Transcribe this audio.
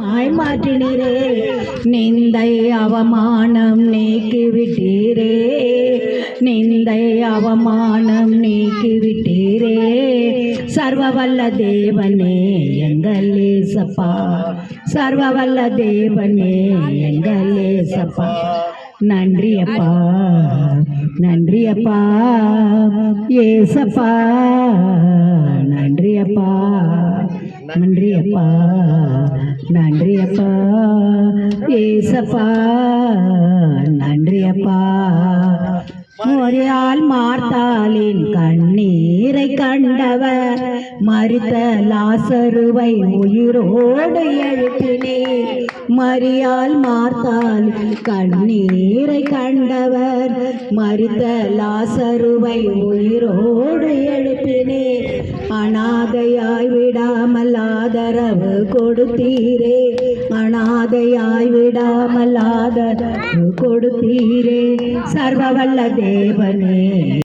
மாய் மாற்றினீரே நிந்தை அவமானம் நீக்கிவிட்டீரே. நிந்தை அவமானம் நீக்கிவிட்டீரே. சர்வவல்ல தேவனே எங்கள் ஏசப்பா. சர்வவல்ல தேவனே எங்கள் ஏசப்பா. நன்றி அப்பா நன்றி அப்பா. ஏசப்பா நன்றி அப்பா நன்றி அப்பா. நன்றி அப்பா. ஏசப்பா நன்றியப்பா. அப்பா ஒரேயால் மார்த்தாளின் கண்ணீரை கண்டவர். மறித்த லாசருவை உயிரோடு எழுப்பினே. மரியால் மார்த்தாளின் கண்ணீரை கண்டவர். மறித்த லாசருவை உயிரோடு எழுப்பினே. விடாமல் ஆதரவு கொடுத்தீரே. அனாதையாய் விடாமல் ஆதரவு கொடுத்தீரே சர்வவல்ல தேவனே.